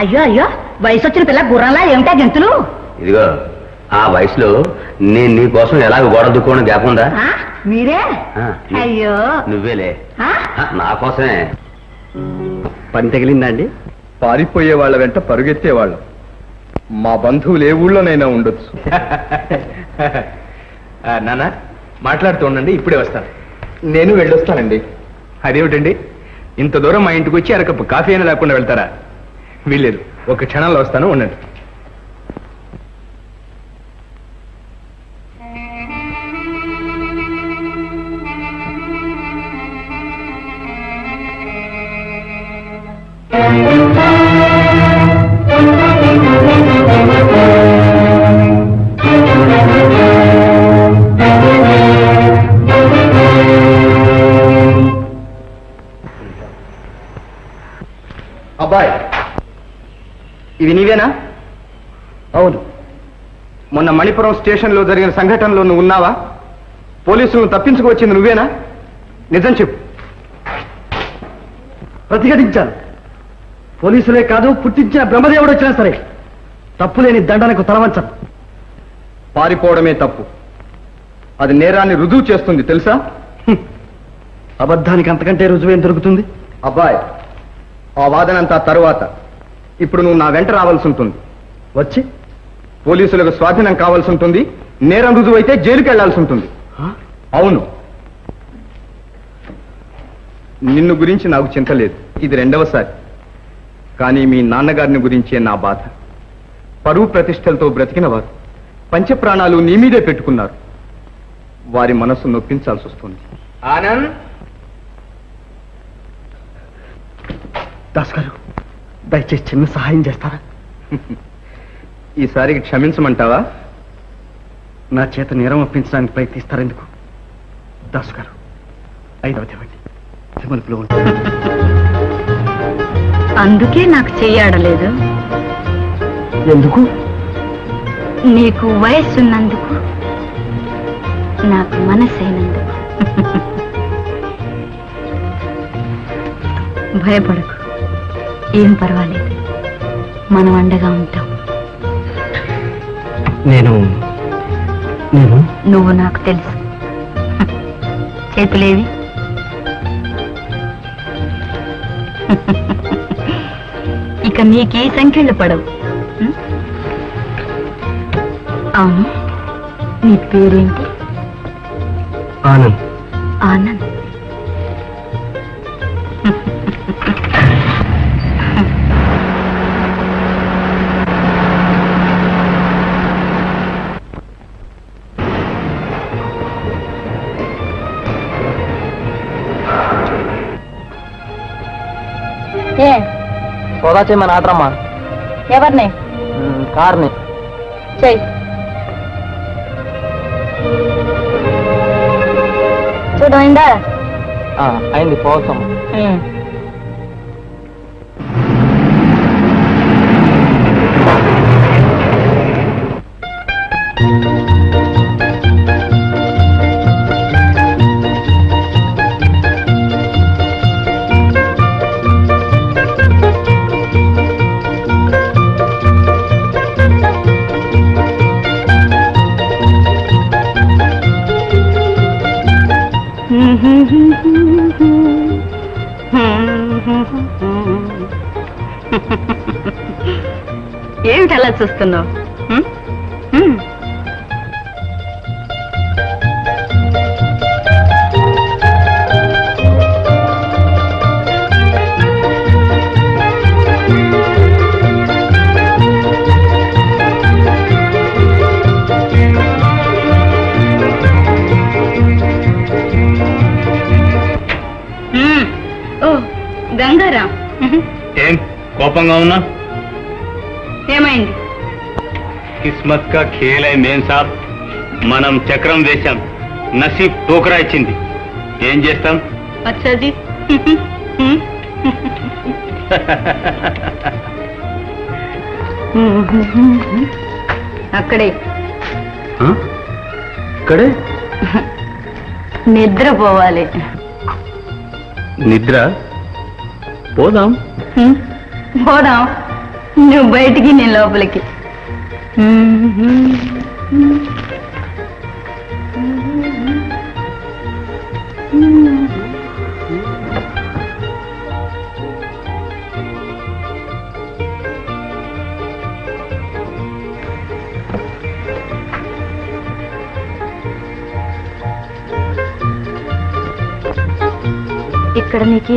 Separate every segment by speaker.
Speaker 1: అయ్యో అయ్యో వయసు వచ్చిన పిల్ల గుర్రంలా ఏమిటా గెంతులు
Speaker 2: ఇదిగో ఆ వయసులో నేను నీ కోసం ఎలాగ గోడ దుక్కోవడం
Speaker 1: ఆ, మీరే?
Speaker 2: ఆ, ను-
Speaker 1: అయ్యో.
Speaker 2: నువ్వేలే.
Speaker 1: ఆ?
Speaker 2: ఆ, నా కోసమే.
Speaker 3: పని తగిలిందండి
Speaker 4: పారిపోయే వాళ్ళ వెంట పరుగెత్తే వాళ్ళం. మా బంధువులు ఏ ఊళ్ళోనైనా ఉండొచ్చు.
Speaker 3: నాన్న మాట్లాడుతూ ఉండండి ఇప్పుడే వస్తాను.
Speaker 4: నేను వెళ్ళొస్తానండి.
Speaker 3: అదేమిటండి? ఇంత దూరం మా ఇంటికి వచ్చి అరకప్పు కాఫీ అయినా లేకుండా వెళ్తారా? వీల్లేదు. ఒక క్షణంలో వస్తాను ఉండండి. మొన్న మణిపురం స్టేషన్లో జరిగిన సంఘటనలో నువ్వు ఉన్నావా? పోలీసులను తప్పించుకువచ్చింది నువ్వేనా? నిజం చెప్పు.
Speaker 5: ప్రతిఘటించాను. పోలీసులే కాదు పుట్టించిన బ్రహ్మదేవుడు వచ్చినా సరే తప్పులేని దండనకు తలవంచను.
Speaker 4: పారిపోవడమే తప్పు. అది నేరాన్ని రుజువు చేస్తుంది తెలుసా?
Speaker 5: అబద్ధానికి అంతకంటే రుజువేం దొరుకుతుంది?
Speaker 4: అబ్బాయి ఆ వాదనంతా తరువాత. ఇప్పుడు నువ్వు నా వెంట రావాల్సి ఉంటుంది.
Speaker 5: వచ్చి
Speaker 4: పోలీసులకు స్వాధీనం కావాల్సి ఉంటుంది. నేరం రుజువు అయితే జైలుకి వెళ్ళాల్సి ఉంటుంది అవును. నిన్ను గురించి నాకు చింత లేదు. ఇది రెండవసారి. కానీ మీ నాన్నగారిని గురించే నా బాధ. పరువు ప్రతిష్టలతో బ్రతికిన వారు పంచప్రాణాలు నీ మీదే పెట్టుకున్నారు. వారి మనస్సు నొప్పించాల్సి వస్తుంది.
Speaker 3: ఆనంద్!
Speaker 5: దాస్ గారు దయచేసి చిన్న సహాయం చేస్తారా?
Speaker 4: ఈసారికి క్షమించమంటావా?
Speaker 5: నా చేత నేరం ఒప్పించడానికి ప్రయత్నిస్తారెందుకు? దాస్ గారు ఐదవది ఇవ్వండి. తిమలుపులో
Speaker 1: అందుకే నాకు చెయ్యాడలేదు
Speaker 5: ఎందుకు?
Speaker 1: నీకు వయస్సున్నందుకు నాకు మనసైనందుకు. భయపడకు. ఏం పర్వాలేదు. మనం అండగా ఉంటాం.
Speaker 5: నేను నేను
Speaker 1: నువ్వు నాకు తెలుసు. చేతులేవి. ఇక నీకే సంఖ్యలు పడవు? అవును. నీ పేరేంటి?
Speaker 5: ఆనంద్.
Speaker 1: ఆనంద్. ఏ?
Speaker 5: సోదా చేయమని ఆటరమ్మా.
Speaker 1: ఎవరిని?
Speaker 5: కార్ని.
Speaker 1: చెయ్యి చూడమైందా
Speaker 5: అయింది? పోవచ్చమ్మా
Speaker 1: ఏమిటలా చూస్తున్నావు?
Speaker 3: కోపంగా ఉన్నా?
Speaker 1: ఏమైంది?
Speaker 3: కిస్మత్ కా ఖేల్ హై మేన్ సాబ్ మనం చక్రం వేశాం. నసీబ్ టోకరా ఇచ్చింది. ఏం చేస్తాం?
Speaker 1: అచ్చా జీ అక్కడే
Speaker 3: ఇక్కడే?
Speaker 1: నిద్రపోవాలి
Speaker 3: నిద్ర? పోదాం.
Speaker 1: పోదాం. నువ్వు బయటికి నేను లోపలికి. ఇక్కడ నీకు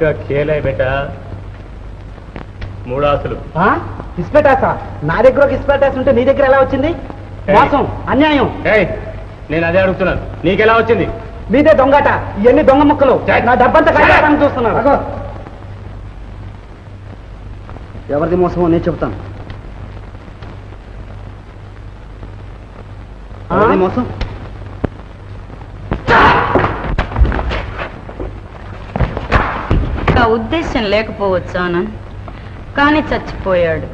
Speaker 3: కా ఖేల్ హై బేటా. మూడాసులు.
Speaker 5: ఇస్పెటాసా నా దగ్గర ఒక ఇస్పెటాస్ ఉంటే నీ దగ్గర ఎలా వచ్చింది? మోసం అన్యాయం.
Speaker 3: నేను అదే అడుగుతున్నాను. నీకెలా వచ్చింది?
Speaker 5: మీదే దొంగట. ఇవన్నీ దొంగ ముక్కలు. నా డబ్బంతా కాయడానికి చూస్తున్నారు ఎవరిది మోసమో నేను చెప్తాను మోసం?
Speaker 1: ఉద్దేశం లేకపోవచ్చు ఆనంద్. కానీ చచ్చిపోయాడు.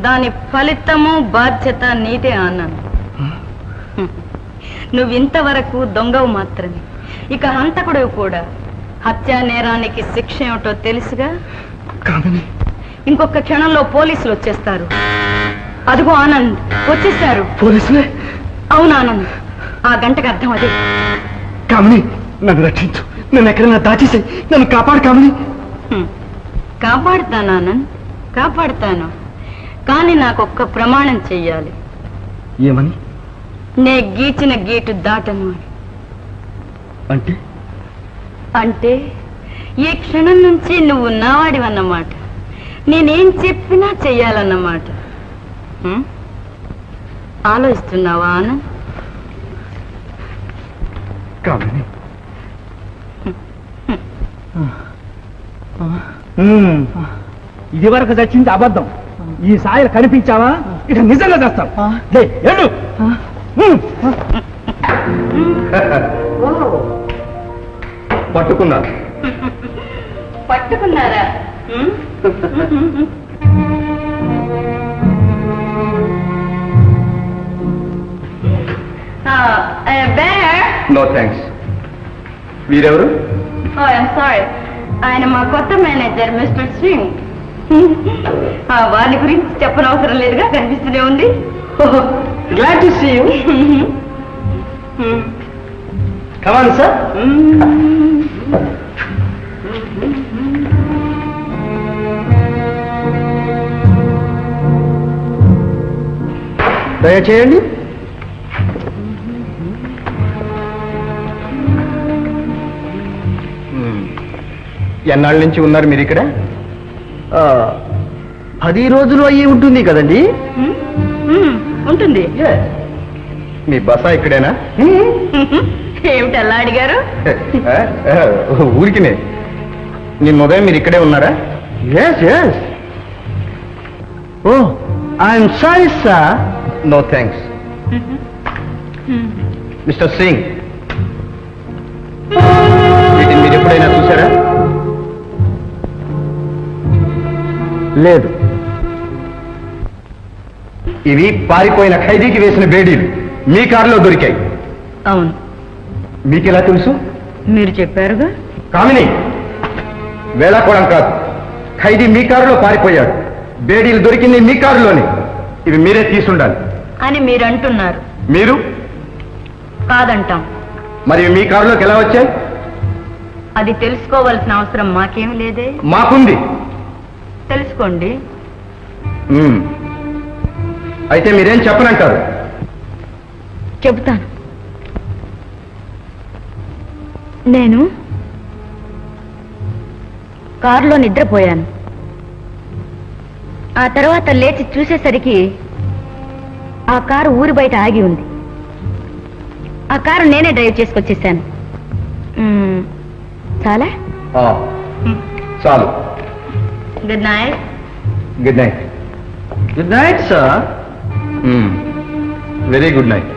Speaker 1: దాని ఫలితము బాధ్యత నీదే ఆనంద్. నువ్వు ఇంతవరకు దొంగవు మాత్రమే. ఇక హంతకుడు కూడా. హత్యా నేరానికి శిక్ష ఏమిటో తెలుసుగా? ఇంకొక క్షణంలో పోలీసులు వచ్చేస్తారు. అదిగో ఆనంద్ వచ్చేసారు
Speaker 5: పోలీసులే?
Speaker 1: అవును ఆనంద్. ఆ గంటకు అర్థం అదే.
Speaker 5: కామిని నన్ను రక్షించు. నన్ను ఎక్కడైనా దాచేసి నన్ను కాపాడు కామిని
Speaker 1: హ్మ్. కాపాడుతాను ఆనంద్ కాపాడుతాను. కానీ నాకు ఒక్క ప్రమాణం చెయ్యాలి.
Speaker 5: ఏమని?
Speaker 1: నే గీచిన గీటు దాటను అని.
Speaker 5: అంటే?
Speaker 1: అంటే ఈ క్షణం నుంచి నువ్వు నావాడివన్నమాట నేనేం చెప్పినా చెయ్యాలన్నమాట? ఆలోచిస్తున్నావా ఆనంద్
Speaker 5: కామిని ఇది వరకు చచ్చింది అబద్ధం. ఈ సాయలు కనిపించావా? ఇక నిజంగా చేస్తాం.
Speaker 4: పట్టుకున్నాను
Speaker 1: పట్టుకున్నారా.
Speaker 4: నో థ్యాంక్స్ వీరెవరు?
Speaker 1: ఓ ఐఎమ్ సారీ ఆయన మా కొత్త మేనేజర్ మిస్టర్ సింగ్ ఆ, వారి గురించి చెప్పనవసరం లేదుగా కనిపిస్తూనే ఉంది
Speaker 5: Glad to see you. Come on, sir. దయచేయండి
Speaker 4: ఎన్నాళ్ళ నుంచి ఉన్నారు మీరు ఇక్కడ
Speaker 5: ఆ, పది రోజులు అయ్యి ఉంటుంది కదండి?
Speaker 6: ఉంటుంది.
Speaker 4: మీ బస ఇక్కడేనా?
Speaker 6: ఏమిటి అలా అడిగారు
Speaker 4: ఊరికినే. నిన్న ఉదయం మీరు ఇక్కడే ఉన్నారా
Speaker 5: yes yes oh I'm sorry sir
Speaker 4: no thanks mister Singh
Speaker 5: లేదు.
Speaker 4: ఇవి పారిపోయిన ఖైదీకి వేసిన బేడీలు. మీ కారులో దొరికాయి.
Speaker 6: అవును.
Speaker 4: మీకెలా తెలుసు?
Speaker 6: మీరు చెప్పారుగా?
Speaker 4: కామిని వేళాకోవడం కాదు. ఖైదీ మీ కారులో పారిపోయాడు. బేడీలు దొరికింది మీ కారులోనే. ఇవి మీరే తీసుండాలి.
Speaker 6: అని మీరు అంటున్నారు
Speaker 4: మీరు?
Speaker 6: కాదంటాం.
Speaker 4: మరి మీ కారులోకి ఎలా వచ్చాయి?
Speaker 6: అది తెలుసుకోవాల్సిన అవసరం మాకేం లేదే?
Speaker 4: మాకుంది.
Speaker 6: తెలుసుకోండి.
Speaker 4: అయితే మీరేం చెప్పనంటారు?
Speaker 6: చెబుతాను. నేను కారులో నిద్రపోయాను. ఆ తర్వాత లేచి చూసేసరికి ఆ కారు ఊరి బయట ఆగి ఉంది. ఆ కారు నేనే డ్రైవ్ చేసుకొచ్చేసాను. చాలా?
Speaker 4: చాలు.
Speaker 6: Good night
Speaker 4: good night
Speaker 5: good night sir
Speaker 4: very good night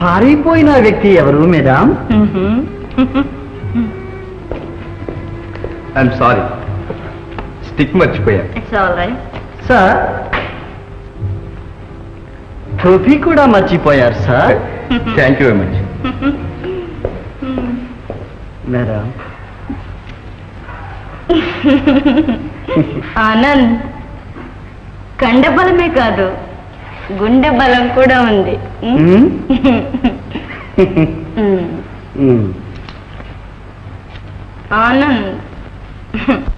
Speaker 5: పారిపోయిన వ్యక్తి ఎవరు మేడం
Speaker 4: ఐఎమ్ సారీ స్టిక్ మర్చిపోయాను
Speaker 6: రైట్
Speaker 5: సార్ టోపీ కూడా మర్చిపోయారు sir
Speaker 4: thank you very much
Speaker 5: madam.
Speaker 6: Anand కండబలమే కాదు గుండె బలం కూడా ఉంది. ఆనంద్.